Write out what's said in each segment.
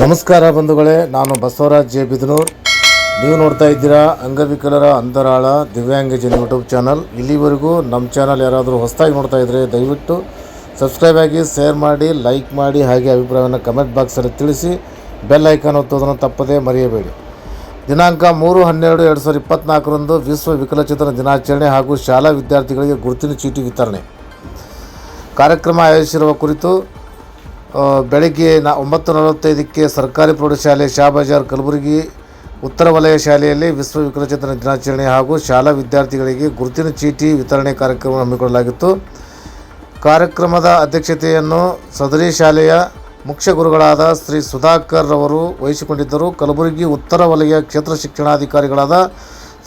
ನಮಸ್ಕಾರ ಬಂಧುಗಳೇ, ನಾನು ಬಸವರಾಜ್ ಜೆ. ಬಿದನೂರ್. ನೀವು ನೋಡ್ತಾ ಇದ್ದೀರಾ ಅಂಗವಿಕಲರ ಅಂತರಾಳ ದಿವ್ಯಾಂಗಜನ್ ಯೂಟ್ಯೂಬ್ ಚಾನಲ್. ಇಲ್ಲಿವರೆಗೂ ನಮ್ಮ ಚಾನಲ್ ಯಾರಾದರೂ ಹೊಸದಾಗಿ ನೋಡ್ತಾ ಇದ್ದರೆ ದಯವಿಟ್ಟು ಸಬ್ಸ್ಕ್ರೈಬ್ ಆಗಿ, ಶೇರ್ ಮಾಡಿ, ಲೈಕ್ ಮಾಡಿ, ಹಾಗೆ ಅಭಿಪ್ರಾಯವನ್ನು ಕಮೆಂಟ್ ಬಾಕ್ಸಲ್ಲಿ ತಿಳಿಸಿ, ಬೆಲ್ ಐಕಾನ್ ಒತ್ತೋದನ್ನು ತಪ್ಪದೇ ಮರೆಯಬೇಡಿ. ದಿನಾಂಕ ಮೂರು ಹನ್ನೆರಡು ಎರಡು ಸಾವಿರದ ಇಪ್ಪತ್ತ್ನಾಲ್ಕರಂದು ವಿಶ್ವ ವಿಕಲಚೇತನ ದಿನಾಚರಣೆ ಹಾಗೂ ಶಾಲಾ ವಿದ್ಯಾರ್ಥಿಗಳಿಗೆ ಗುರುತಿನ ಚೀಟಿ ವಿತರಣೆ. ಕಾರ್ಯಕ್ರಮ ಆಯೋಜಿಸಿರುವ ಕುರಿತು ಬೆಳಗ್ಗೆ ನ ಒಂಬತ್ತು ನಲವತ್ತೈದಕ್ಕೆ ಸರ್ಕಾರಿ ಪ್ರೌಢಶಾಲೆ ಶಾಬಜಾರ್ ಕಲಬುರಗಿ ಉತ್ತರ ವಲಯ ಶಾಲೆಯಲ್ಲಿ ವಿಶ್ವ ವಿಕಲಚೇತನ ದಿನಾಚರಣೆ ಹಾಗೂ ಶಾಲಾ ವಿದ್ಯಾರ್ಥಿಗಳಿಗೆ ಗುರುತಿನ ಚೀಟಿ ವಿತರಣೆ ಕಾರ್ಯಕ್ರಮ ಹಮ್ಮಿಕೊಳ್ಳಲಾಗಿತ್ತು. ಕಾರ್ಯಕ್ರಮದ ಅಧ್ಯಕ್ಷತೆಯನ್ನು ಸದರಿ ಶಾಲೆಯ ಮುಖ್ಯ ಗುರುಗಳಾದ ಶ್ರೀ ಸುಧಾಕರ್ ರವರು ವಹಿಸಿಕೊಂಡಿದ್ದರು. ಕಲಬುರಗಿ ಉತ್ತರ ವಲಯ ಕ್ಷೇತ್ರ ಶಿಕ್ಷಣಾಧಿಕಾರಿಗಳಾದ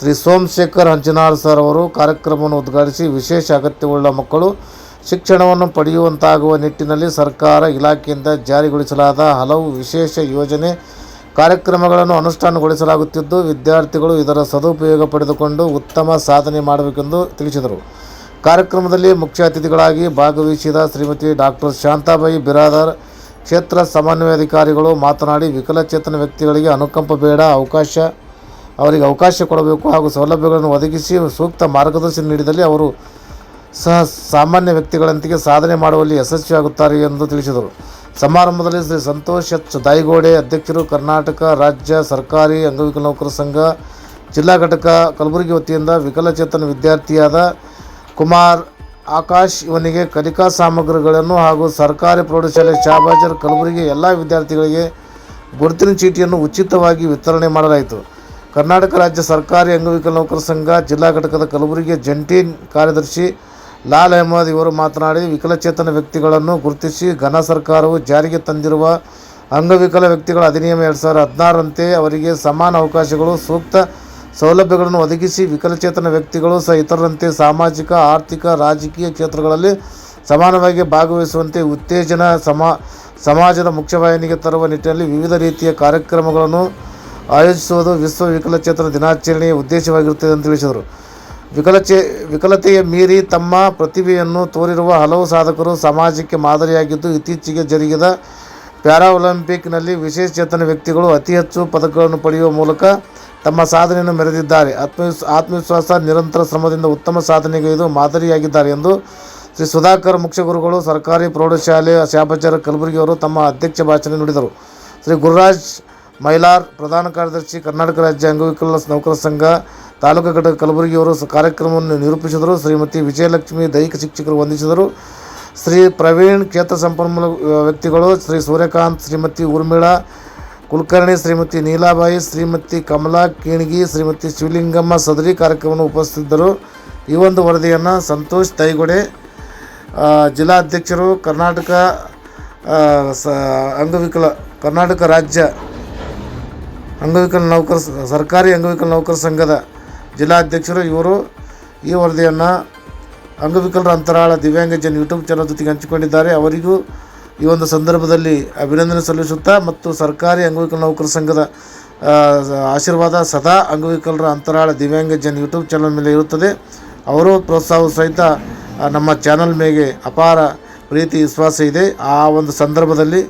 ಶ್ರೀ ಸೋಮಶೇಖರ್ ಹಂಚನಾಳ್ ಸರ್ ಅವರು ಕಾರ್ಯಕ್ರಮವನ್ನು ಉದ್ಘಾಟಿಸಿ ವಿಶೇಷ ಅಗತ್ಯವುಳ್ಳ ಮಕ್ಕಳು ಶಿಕ್ಷಣವನ್ನು ಪಡೆಯುವಂತಾಗುವ ನಿಟ್ಟಿನಲ್ಲಿ ಸರ್ಕಾರ ಇಲಾಖೆಯಿಂದ ಜಾರಿಗೊಳಿಸಲಾದ ಹಲವು ವಿಶೇಷ ಯೋಜನೆ ಕಾರ್ಯಕ್ರಮಗಳನ್ನು ಅನುಷ್ಠಾನಗೊಳಿಸಲಾಗುತ್ತಿದ್ದು, ವಿದ್ಯಾರ್ಥಿಗಳು ಇದರ ಸದುಪಯೋಗ ಪಡೆದುಕೊಂಡು ಉತ್ತಮ ಸಾಧನೆ ಮಾಡಬೇಕೆಂದು ತಿಳಿಸಿದರು. ಕಾರ್ಯಕ್ರಮದಲ್ಲಿ ಮುಖ್ಯ ಅತಿಥಿಗಳಾಗಿ ಭಾಗವಹಿಸಿದ ಶ್ರೀಮತಿ ಡಾಕ್ಟರ್ ಶಾಂತಾಬಾಯಿ ಬಿರಾದರ್, ಕ್ಷೇತ್ರ ಸಮನ್ವಯ ಅಧಿಕಾರಿಗಳು ಮಾತನಾಡಿ, ವಿಕಲಚೇತನ ವ್ಯಕ್ತಿಗಳಿಗೆ ಅನುಕಂಪ ಬೇಡ, ಅವಕಾಶ ಅವರಿಗೆ ಅವಕಾಶ ಕೊಡಬೇಕು ಹಾಗೂ ಸೌಲಭ್ಯಗಳನ್ನು ಒದಗಿಸಿ ಸೂಕ್ತ ಮಾರ್ಗದರ್ಶನ ನೀಡಿದಲ್ಲಿ ಅವರು ಸಹ ಸಾಮಾನ್ಯ ವ್ಯಕ್ತಿಗಳಂತಿಗೆ ಸಾಧನೆ ಮಾಡುವಲ್ಲಿ ಯಶಸ್ವಿಯಾಗುತ್ತಾರೆ ಎಂದು ತಿಳಿಸಿದರು. ಸಮಾರಂಭದಲ್ಲಿ ಶ್ರೀ ಸಂತೋಷ್ ಎಚ್. ದಾಯಿಗೋಡೆ ಅಧ್ಯಕ್ಷರು ಕರ್ನಾಟಕ ರಾಜ್ಯ ಸರ್ಕಾರಿ ಅಂಗವಿಕಲ ನೌಕರ ಸಂಘ, ಜಿಲ್ಲಾ ಘಟಕ ಕಲಬುರಗಿ ವತಿಯಿಂದ ವಿಕಲಚೇತನ ವಿದ್ಯಾರ್ಥಿಯಾದ ಕುಮಾರ್ ಆಕಾಶ್ ಇವನಿಗೆ ಕಲಿಕಾ ಸಾಮಗ್ರಿಗಳನ್ನು ಹಾಗೂ ಸರ್ಕಾರಿ ಪ್ರೌಢಶಾಲೆ ಶಾಬಾಜರ್ ಕಲಬುರಗಿ ಎಲ್ಲ ವಿದ್ಯಾರ್ಥಿಗಳಿಗೆ ಗುರುತಿನ ಚೀಟಿಯನ್ನು ಉಚಿತವಾಗಿ ವಿತರಣೆ ಮಾಡಲಾಯಿತು. ಕರ್ನಾಟಕ ರಾಜ್ಯ ಸರ್ಕಾರಿ ಅಂಗವಿಕಲ ನೌಕರ ಸಂಘ, ಜಿಲ್ಲಾ ಘಟಕದ ಕಲಬುರಗಿ ಜಂಟಿ ಕಾರ್ಯದರ್ಶಿ ಲಾಲ್ ಅಹಮದ್ ಇವರು ಮಾತನಾಡಿ, ವಿಕಲಚೇತನ ವ್ಯಕ್ತಿಗಳನ್ನು ಗುರುತಿಸಿ ಘನ ಸರ್ಕಾರವು ಜಾರಿಗೆ ತಂದಿರುವ ಅಂಗವಿಕಲ ವ್ಯಕ್ತಿಗಳ ಅಧಿನಿಯಮ ಎರಡು ಸಾವಿರದ ಹದಿನಾರರಂತೆ ಅವರಿಗೆ ಸಮಾನ ಅವಕಾಶಗಳು, ಸೂಕ್ತ ಸೌಲಭ್ಯಗಳನ್ನು ಒದಗಿಸಿ ವಿಕಲಚೇತನ ವ್ಯಕ್ತಿಗಳು ಸಹ ಇತರರಂತೆ ಸಾಮಾಜಿಕ, ಆರ್ಥಿಕ, ರಾಜಕೀಯ ಕ್ಷೇತ್ರಗಳಲ್ಲಿ ಸಮಾನವಾಗಿ ಭಾಗವಹಿಸುವಂತೆ ಉತ್ತೇಜನ ಸಮಾ, ಸಮಾಜದ ಮುಖ್ಯವಾಹಿನಿಗೆ ತರುವ ನಿಟ್ಟಿನಲ್ಲಿ ವಿವಿಧ ರೀತಿಯ ಕಾರ್ಯಕ್ರಮಗಳನ್ನು ಆಯೋಜಿಸುವುದು ವಿಶ್ವ ವಿಕಲಚೇತನ ದಿನಾಚರಣೆಯ ಉದ್ದೇಶವಾಗಿರುತ್ತದೆ ಎಂದು ತಿಳಿಸಿದರು. ವಿಕಲಚೇ ವಿಕಲತೆಯ ಮೀರಿ ತಮ್ಮ ಪ್ರತಿಭೆಯನ್ನು ತೋರಿರುವ ಹಲವು ಸಾಧಕರು ಸಮಾಜಕ್ಕೆ ಮಾದರಿಯಾಗಿದ್ದು ಇತ್ತೀಚೆಗೆ ಜರುಗಿದ ಪ್ಯಾರಾ ಒಲಿಂಪಿಕ್ನಲ್ಲಿ ವಿಶೇಷ ಚೇತನ ವ್ಯಕ್ತಿಗಳು ಅತಿ ಹೆಚ್ಚು ಪದಕಗಳನ್ನು ಪಡೆಯುವ ಮೂಲಕ ತಮ್ಮ ಸಾಧನೆಯನ್ನು ಮೆರೆದಿದ್ದಾರೆ. ಆತ್ಮವಿಶ್ ಆತ್ಮವಿಶ್ವಾಸ, ನಿರಂತರ ಶ್ರಮದಿಂದ ಉತ್ತಮ ಸಾಧನೆಗೈದು ಮಾದರಿಯಾಗಿದ್ದಾರೆ ಎಂದು ಶ್ರೀ ಸುಧಾಕರ್ ಮುಖ್ಯ ಗುರುಗಳು, ಸರ್ಕಾರಿ ಪ್ರೌಢಶಾಲೆ ಶ್ಯಾಪಚಾರ ಕಲಬುರಗಿ ಅವರು ತಮ್ಮ ಅಧ್ಯಕ್ಷ ಭಾಷಣ ನುಡಿದರು. ಶ್ರೀ ಗುರುರಾಜ್ ಮೈಲಾರ್, ಪ್ರಧಾನ ಕಾರ್ಯದರ್ಶಿ, ಕರ್ನಾಟಕ ರಾಜ್ಯ ಅಂಗವಿಕಲ ನೌಕರ ಸಂಘ ತಾಲೂಕು ಘಟಕ ಕಲಬುರಗಿಯವರು ಕಾರ್ಯಕ್ರಮವನ್ನು ನಿರೂಪಿಸಿದರು. ಶ್ರೀಮತಿ ವಿಜಯಲಕ್ಷ್ಮಿ ದೈಹಿಕ ಶಿಕ್ಷಕರು ವಂದಿಸಿದರು. ಶ್ರೀ ಪ್ರವೀಣ್ ಕ್ಷೇತ್ರ ಸಂಪನ್ಮೂಲ ವ್ಯಕ್ತಿಗಳು ಶ್ರೀ ಸೂರ್ಯಕಾಂತ್, ಶ್ರೀಮತಿ ಊರ್ಮಿಳಾ, ಕುಲಕರ್ಣಿ, ಶ್ರೀಮತಿ ನೀಲಾಬಾಯಿ, ಶ್ರೀಮತಿ ಕಮಲಾ ಕೀಣಗಿ, ಶ್ರೀಮತಿ ಶಿವಲಿಂಗಮ್ಮ ಸದರಿ ಕಾರ್ಯಕ್ರಮವನ್ನು ಉಪಸ್ಥಿತಿದ್ದರು ಈ ಒಂದು ವರದಿಯನ್ನು ಸಂತೋಷ್ ತೈಗೊಡೆ ಜಿಲ್ಲಾಧ್ಯಕ್ಷರು, ಕರ್ನಾಟಕ ಸ, ಅಂಗವಿಕಲ, ಕರ್ನಾಟಕ ರಾಜ್ಯ ಅಂಗವಿಕಲ ನೌಕರ ಸರ್ಕಾರಿ ಅಂಗವಿಕಲ ನೌಕರ ಸಂಘದ ಜಿಲ್ಲಾಧ್ಯಕ್ಷರು ಇವರು ಈ ವರದಿಯನ್ನು ಅಂಗವಿಕಲರ ಅಂತರಾಳ ದಿವ್ಯಾಂಗಜನ್ ಯೂಟ್ಯೂಬ್ ಚಾನಲ್ ಜೊತೆಗೆ ಹಂಚಿಕೊಂಡಿದ್ದಾರೆ. ಅವರಿಗೂ ಈ ಒಂದು ಸಂದರ್ಭದಲ್ಲಿ ಅಭಿನಂದನೆ ಸಲ್ಲಿಸುತ್ತಾ ಮತ್ತು ಸರ್ಕಾರಿ ಅಂಗವಿಕಲ ನೌಕರ ಸಂಘದ ಆಶೀರ್ವಾದ ಸದಾ ಅಂಗವಿಕಲರ ಅಂತರಾಳ ದಿವ್ಯಾಂಗಜನ್ ಯೂಟ್ಯೂಬ್ ಚಾನಲ್ ಮೇಲೆ ಇರುತ್ತದೆ. ಅವರು ಪ್ರೋತ್ಸಾಹ ಸಹಿತ ನಮ್ಮ ಚಾನಲ್ ಮೇಲೆ ಅಪಾರ ಪ್ರೀತಿ, ವಿಶ್ವಾಸ ಇದೆ. ಆ ಒಂದು ಸಂದರ್ಭದಲ್ಲಿ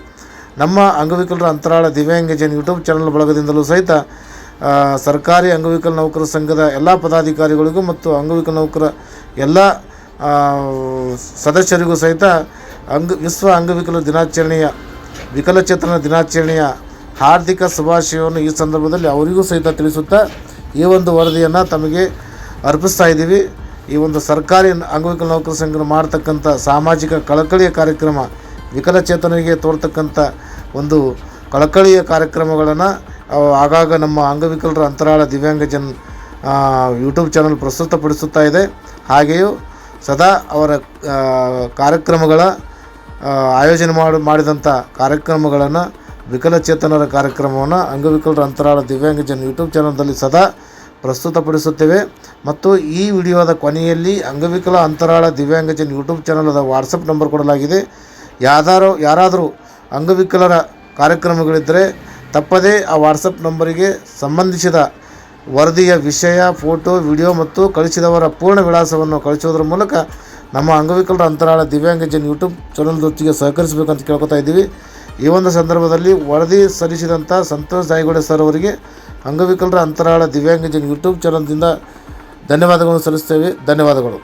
ನಮ್ಮ ಅಂಗವಿಕಲರ ಅಂತರಾಳ ದಿವ್ಯಾಂಗಜನ್ ಯೂಟ್ಯೂಬ್ ಚಾನಲ್ ಬಳಗದಿಂದಲೂ ಸಹಿತ ಸರ್ಕಾರಿ ಅಂಗವಿಕಲ ನೌಕರ ಸಂಘದ ಎಲ್ಲ ಪದಾಧಿಕಾರಿಗಳಿಗೂ ಮತ್ತು ಅಂಗವಿಕಲ ನೌಕರ ಎಲ್ಲ ಸದಸ್ಯರಿಗೂ ಸಹಿತ ಅಂಗ, ವಿಶ್ವ ಅಂಗವಿಕಲ ದಿನಾಚರಣೆಯ ವಿಕಲಚೇತನ ದಿನಾಚರಣೆಯ ಹಾರ್ದಿಕ ಶುಭಾಶಯವನ್ನು ಈ ಸಂದರ್ಭದಲ್ಲಿ ಅವರಿಗೂ ಸಹಿತ ತಿಳಿಸುತ್ತಾ ಈ ಒಂದು ವರದಿಯನ್ನು ತಮಗೆ ಅರ್ಪಿಸ್ತಾ ಇದ್ದೀವಿ. ಈ ಒಂದು ಸರ್ಕಾರಿ ಅಂಗವಿಕಲ ನೌಕರ ಸಂಘ ಮಾಡ್ತಕ್ಕಂಥ ಸಾಮಾಜಿಕ ಕಳಕಳಿಯ ಕಾರ್ಯಕ್ರಮ ವಿಕಲಚೇತನರಿಗೆ ತೋರ್ತಕ್ಕಂಥ ಒಂದು ಕಳಕಳಿಯ ಕಾರ್ಯಕ್ರಮಗಳನ್ನು ಆಗಾಗ ನಮ್ಮ ಅಂಗವಿಕಲರ ಅಂತರಾಳ ದಿವ್ಯಾಂಗ ಜನ್ ಯೂಟ್ಯೂಬ್ ಚಾನಲ್ ಪ್ರಸ್ತುತಪಡಿಸುತ್ತಾ ಇದೆ. ಹಾಗೆಯೂ ಸದಾ ಅವರ ಕಾರ್ಯಕ್ರಮಗಳ ಆಯೋಜನೆ ಮಾಡಿ ಮಾಡಿದಂಥ ಕಾರ್ಯಕ್ರಮಗಳನ್ನು ವಿಕಲಚೇತನರ ಕಾರ್ಯಕ್ರಮವನ್ನು ಅಂಗವಿಕಲರ ಅಂತರಾಳ ದಿವ್ಯಾಂಗಜನ್ ಯೂಟ್ಯೂಬ್ ಚಾನಲ್ದಲ್ಲಿ ಸದಾ ಪ್ರಸ್ತುತಪಡಿಸುತ್ತೇವೆ. ಮತ್ತು ಈ ವಿಡಿಯೋದ ಕೊನೆಯಲ್ಲಿ ಅಂಗವಿಕಲ ಅಂತರಾಳ ದಿವ್ಯಾಂಗಜನ್ ಯೂಟ್ಯೂಬ್ ಚಾನಲದ ವಾಟ್ಸಪ್ ನಂಬರ್ ಕೊಡಲಾಗಿದೆ. ಯಾವ್ದಾರು ಯಾರಾದರೂ ಅಂಗವಿಕಲರ ಕಾರ್ಯಕ್ರಮಗಳಿದ್ದರೆ ತಪ್ಪದೇ ಆ ವಾಟ್ಸಪ್ ನಂಬರಿಗೆ ಸಂಬಂಧಿಸಿದ ವರದಿಯ ವಿಷಯ, ಫೋಟೋ, ವಿಡಿಯೋ ಮತ್ತು ಕಳಿಸಿದವರ ಪೂರ್ಣ ವಿಳಾಸವನ್ನು ಕಳಿಸೋದ್ರ ಮೂಲಕ ನಮ್ಮ ಅಂಗವಿಕಲರ ಅಂತರಾಳ ದಿವ್ಯಾಂಗಜನ್ ಯೂಟ್ಯೂಬ್ ಚಾನಲ್ ಜೊತೆಗೆ ಸಹಕರಿಸಬೇಕಂತ ಕೇಳ್ಕೊತಾ ಇದ್ದೀವಿ. ಈ ಒಂದು ಸಂದರ್ಭದಲ್ಲಿ ವರದಿ ಸಲ್ಲಿಸಿದಂಥ ಸಂತೋಷ್ ದಾಯಿಗೌಡ ಸರ್ ಅವರಿಗೆ ಅಂಗವಿಕಲರ ಅಂತರಾಳ ದಿವ್ಯಾಂಗಜನ್ ಯೂಟ್ಯೂಬ್ ಚಾನಲ್ದಿಂದ ಧನ್ಯವಾದಗಳನ್ನು ಸಲ್ಲಿಸ್ತೇವೆ ಧನ್ಯವಾದಗಳು.